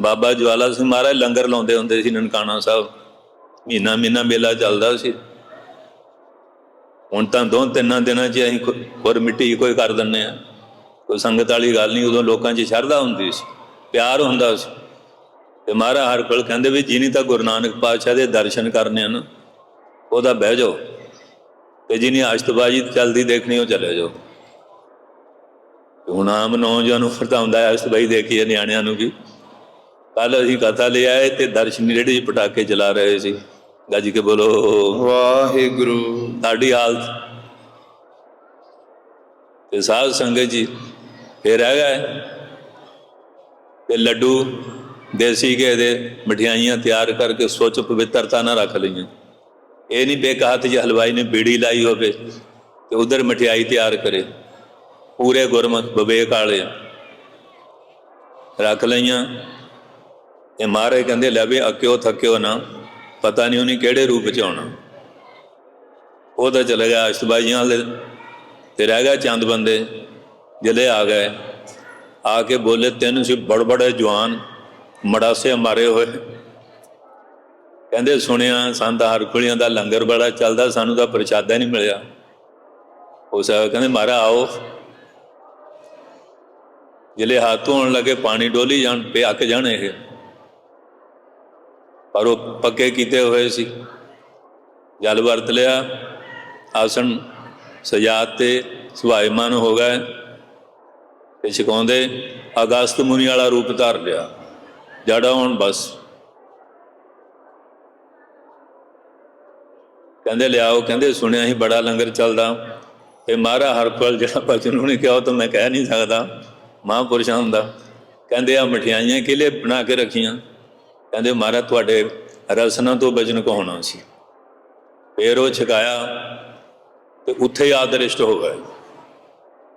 ਬਾਬਾ ਜਵਾਲਾ ਸਿੰਘ ਮਹਾਰਾਜ ਲੰਗਰ ਲਾਉਂਦੇ ਹੁੰਦੇ ਸੀ ਨਨਕਾਣਾ ਸਾਹਿਬ। ਮਹੀਨਾ ਮਹੀਨਾ ਮੇਲਾ ਚੱਲਦਾ ਸੀ। ਹੁਣ ਤਾਂ ਦੋ ਤਿੰਨਾਂ ਦਿਨਾਂ 'ਚ ਅਸੀਂ ਖੁ- ਮਿੱਟੀ ਕੋਈ ਕਰ ਦਿੰਨੇ ਆ ਕੋਈ ਸੰਗਤ ਵਾਲੀ ਗੱਲ ਨਹੀਂ, ਉਦੋਂ ਲੋਕਾਂ 'ਚ ਸ਼ਰਧਾ ਹੁੰਦੀ ਸੀ, ਪਿਆਰ ਹੁੰਦਾ ਸੀ। ਤੇ ਮਹਾਰਾਜ ਹਰ ਕੋਲ ਕਹਿੰਦੇ ਵੀ ਜਿਹਨੀ ਤਾਂ ਗੁਰੂ ਨਾਨਕ ਪਾਤਸ਼ਾਹ ਦੇ ਦਰਸ਼ਨ ਕਰਨੇ ਆ ਨਾ ਉਹਦਾ ਬਹਿ ਜਾਓ। ਤੇ ਜਿਹਨੇ ਅਸ਼ਤਬਾਜੀ ਚਲਦੀ ਦੇਖਣੀ, ਉਹ ਚਲੇ ਜਾਓ। ਹੁਣ ਆਮ ਨੌਜਵਾਨ ਨੂੰ ਫਰਤਾਉਂਦਾ ਹੈ ਦੇਖੀਏ ਨਿਆਣਿਆਂ ਨੂੰ ਵੀ। ਕੱਲ ਅਸੀਂ ਕਥਾ ਲੈ ਆਏ ਤੇ ਦਰਸ਼ਨ ਜਿਹੜੇ ਪਟਾਕੇ ਚਲਾ ਰਹੇ ਸੀ। ਗੱਜ ਕੇ ਬੋਲੋ ਵਾਹਿਗੁਰੂ। ਸਾਡੀ ਹਾਲਤ। ਤੇ ਸਾਧ ਸੰਗਤ ਜੀ ਫੇਰ ਹੈਗਾ ਹੈ ਤੇ ਲੱਡੂ ਦੇਸੀ ਘੇ ਦੇ ਮਠਿਆਈਆਂ ਤਿਆਰ ਕਰਕੇ ਸੋਚ ਪਵਿੱਤਰਤਾ ਨਾਲ ਰੱਖ ਲਈਆਂ। ਇਹ ਨਹੀਂ ਬੇਕਾਤ ਜੀ ਹਲਵਾਈ ਨੇ ਬੀੜੀ ਲਾਈ ਹੋਵੇ ਤੇ ਉਧਰ ਮਠਿਆਈ ਤਿਆਰ ਕਰੇ। ਪੂਰੇ ਗੁਰਮਤ ਵਿਵੇਕ ਵਾਲੇ ਰੱਖ ਲਈਆਂ। ਇਹ ਮਹਾਰਾਜ ਕਹਿੰਦੇ, ਲੈ ਵੀ ਅੱਕਿਓ, ਥੱਕਿਓ ਨਾ, ਪਤਾ ਨਹੀਂ ਉਹਨੇ ਕਿਹੜੇ ਰੂਪ ਚ ਆਉਣਾ। ਉਹ ਤਾਂ ਚਲੇ ਗਿਆ ਅਸ਼ਤਬਾਜੀਆਂ ਵਾਲੇ ਤੇ ਰਹਿ ਗਿਆ ਚੰਦ ਬੰਦੇ ਜਿਹੜੇ ਆ ਗਏ। ਆ ਕੇ ਬੋਲੇ, ਤੈਨੂੰ ਸੀ ਬੜ ਬੜੇ ਜਵਾਨ, ਮੜਾਸੇ ਮਾਰੇ ਹੋਏ। ਕਹਿੰਦੇ, ਸੁਣਿਆ, ਸੰਤ ਹਰਖੁਲੀਆਂ ਦਾ ਲੰਗਰ ਬੜਾ ਚੱਲਦਾ, ਸਾਨੂੰ ਤਾਂ ਪ੍ਰਸ਼ਾਦਾ ਨਹੀਂ ਮਿਲਿਆ। ਉਹ ਸਾਹਿਬ ਕਹਿੰਦੇ ਮਾਰਾ ਆਓ। ਜਿਹੜੇ ਹੱਥ ਧੋਣ ਲੱਗੇ, ਪਾਣੀ ਡੋਲੀ ਜਾਣ, ਪੇ ਅੱਕ ਜਾਣ ਇਹ। ਪਰ ਉਹ ਪੱਕੇ ਕੀਤੇ ਹੋਏ ਸੀ। ਜਲ ਵਰਤ ਲਿਆ। ਆਸਣ ਸਜਾਤੇ ਸੁਭਾਈਮਾਨ ਹੋ ਗਏ। ਤੇ ਛਕਾਉਂਦੇ ਅਗਸਤ ਮੁਨੀ ਵਾਲਾ ਰੂਪ ਧਾਰ ਲਿਆ। ਜੜਾ ਹੁਣ ਬਸ। ਕਹਿੰਦੇ, ਲਿਆਓ। ਕਹਿੰਦੇ, ਸੁਣਿਆ ਹੀ ਬੜਾ ਲੰਗਰ ਚੱਲਦਾ। ਤੇ ਮਹਾਰਾ ਹਰਪਲ ਜਿਹੜਾ ਬਚਨ ਉਹਨੇ ਕਿਹਾ, ਉਹ ਤਾਂ ਮੈਂ ਕਹਿ ਨਹੀਂ ਸਕਦਾ। ਮਹਾਂਪੁਰਸ਼ਾਂ ਹੁੰਦਾ ਕਹਿੰਦੇ ਆ ਮਠਿਆਈਆਂ ਕਿਲੇ ਬਣਾ ਕੇ ਰੱਖੀਆਂ? ਕਹਿੰਦੇ ਮਹਾਰਾ ਤੁਹਾਡੇ ਰਸਨਾ ਤੋਂ ਬਚਨ ਕਹਾਉਣਾ ਸੀ ਫੇਰ ਉਹ ਛਕਾਇਆ ਤੇ ਉੱਥੇ ਹੀ ਆਦਰਿਸ਼ਟ ਹੋ ਗਏ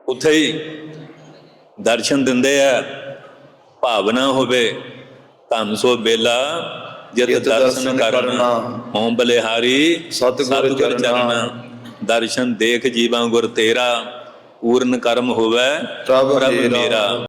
ਉੱਥੇ ਹੀ ਦਰਸ਼ਨ ਦਿੰਦੇ ਆ ਭਾਵਨਾ ਹੋਵੇ ਧੰਨ ਸੋ ਬੇਲਾ ਜਿਤ ਦਰਸ਼ਨ ਕਰਨਾ। ਹੋਂ ਬਲਿਹਾਰੀ ਸਤਿਗੁਰ ਚਰਨਾ। ਦਰਸ਼ਨ ਦੇਖ ਜੀਵਾਂ ਗੁਰ ਤੇਰਾ ਪੂਰਨ ਕਰਮ ਹੋਵੇ ਪ੍ਰਭ। ਮੇਰਾ